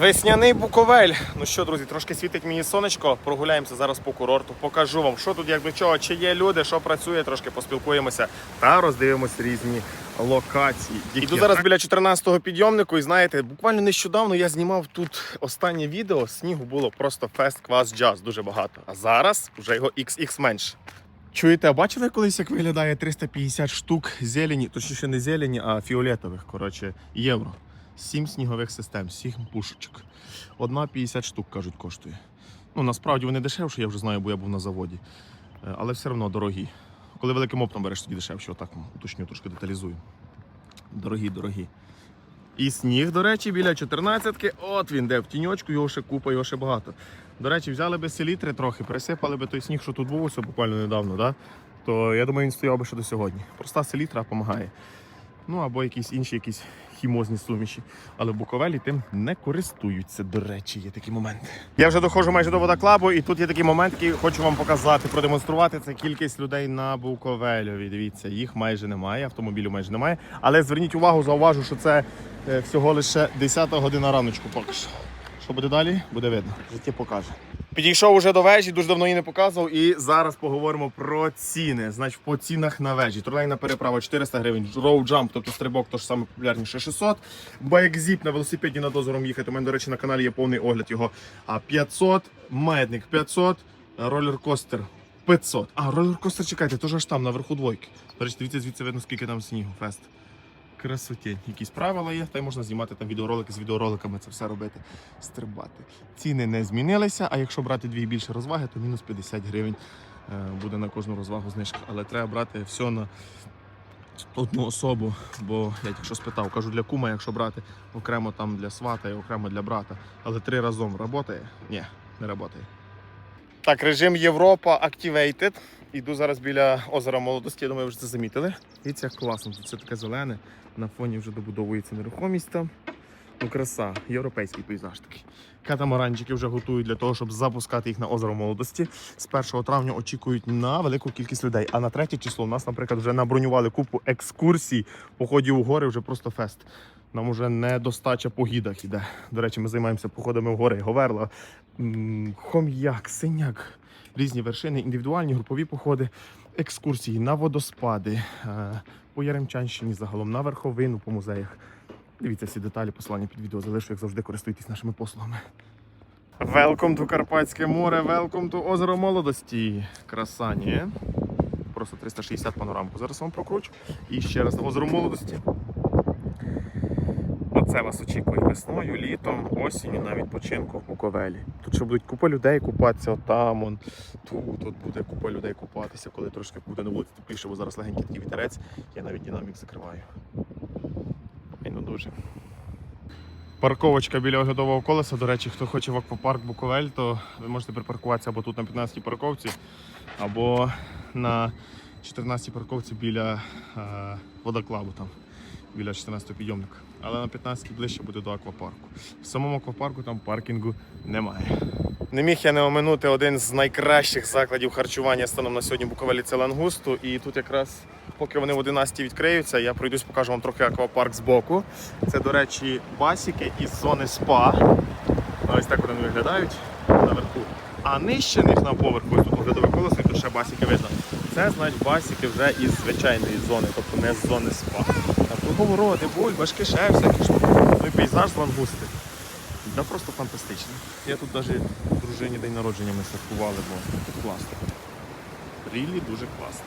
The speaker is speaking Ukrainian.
Весняний Буковель. Ну що, друзі, трошки світить мені сонечко. Прогуляємося зараз по курорту. Покажу вам, що тут, як до чого, чи є люди, що працює, трошки поспілкуємося та роздивимося різні локації. Іду зараз біля 14-го підйомнику, і знаєте, буквально нещодавно я знімав тут останнє відео. Снігу було просто фест квас джаз, дуже багато. А зараз вже його XX менше. Чуєте, а бачили колись, як виглядає 350 штук зелені, точніше не зелені, а фіолетових, коротше, євро. Сім снігових систем, сім пушечок. Одна 50 штук, кажуть, коштує. Ну, насправді вони дешевші, я вже знаю, бо я був на заводі. Е, Але все одно дорогі. Коли великим оптом береш, тоді дешевше, отак уточню, трошки деталізую. Дорогі, дорогі. І сніг, до речі, біля 14-ки. От він де в тіньочку, його ще купа, його ще багато. До речі, взяли би селітри трохи, присипали би той сніг, що тут був буквально недавно, да? то я думаю, він стояв би ще до сьогодні. Проста селітра допомагає. Ну або якісь інші якісь хімозні суміші. Але буковелі тим не користуються. До речі, є такі моменти. Я вже доходжу майже до водоклабу, і тут є такий момент, який хочу вам показати, продемонструвати. Це кількість людей на Буковельові. Дивіться, їх майже немає, автомобілів майже немає. Але зверніть увагу, зауважу, що це е, всього лише 10 година раночку поки що. Що буде далі, буде видно. Життя покаже. Підійшов уже до вежі, дуже давно її не показував. І зараз поговоримо про ціни. Значить, по цінах на вежі. Тролейна переправа 400 гривень, роу джамп, тобто стрибок, то ж саме популярніше 600. Байкзіп на велосипеді над озером їхати. У мене, до речі, на каналі є повний огляд його. А 500, маятник 500, ролеркостер 500. А, ролеркостер, чекайте, то ж аж там, наверху двойки. До речі, дивіться, звідси видно, скільки там снігу. Фест. Красоті. Якісь правила є, та й можна знімати там відеоролики з відеороликами, це все робити, стрибати. Ціни не змінилися, а якщо брати дві більше розваги, то мінус 50 гривень е, буде на кожну розвагу знижка. Але треба брати все на одну особу, бо я тільки що спитав, кажу для кума, якщо брати окремо там для свата і окремо для брата. Але три разом працює? Ні, не працює. Так, режим Європа Activated. Іду зараз біля озера молодості, я думаю, ви вже це замітили. Дивіться, як класно, все таке зелене, на фоні вже добудовується нерухомість там. Ну, краса, європейський пейзаж такий. Катамаранчики вже готують для того, щоб запускати їх на озеро молодості. З 1 травня очікують на велику кількість людей. А на третє число у нас, наприклад, вже набронювали купу екскурсій. Походів у гори вже просто фест. Нам уже недостача по гідах іде. До речі, ми займаємося походами в гори. Говерла, хом'як, синяк, різні вершини, індивідуальні групові походи, екскурсії на водоспади, е, по Яремчанщині загалом, на верховину по музеях. Дивіться всі деталі, посилання під відео залишу, як завжди користуйтесь нашими послугами. Welcome to Карпатське море, welcome to озеро молодості. Краса, ні? Просто 360 панорамку. Зараз вам прокручу. І ще раз озеро молодості. Оце вас очікує весною, літом, осінню на відпочинку в Буковелі. Тут ще будуть купа людей купатися, отам, он, тут, тут буде купа людей купатися, коли трошки буде на вулиці тепліше, бо зараз легенький такий вітерець, я навіть динамік закриваю. Ай, ну дуже. Парковочка біля оглядового колеса. До речі, хто хоче в аквапарк Буковель, то ви можете припаркуватися або тут на 15-й парковці, або на 14-й парковці біля е, водоклабу там, біля 14-го підйомника. Але на 15-й ближче буде до аквапарку. В самому аквапарку там паркінгу немає. Не міг я не оминути один з найкращих закладів харчування станом на сьогодні Буковелі це лангусту. І тут якраз, поки вони в 11 відкриються, я пройдусь, покажу вам трохи аквапарк збоку. Це, до речі, басіки із зони спа. Ось так вони виглядають наверху. А нижче них на поверху, ось тут оглядове колесо, і тут ще басіки видно. Це значить басіки вже із звичайної зони, тобто не з зони спа. Там круговороти, бульбашки, ще всякі штуки. Ну і пейзаж з лангусти. Да просто фантастично. Я тут навіть дружині день народження ми святкували, бо тут класно. Рілі дуже класно.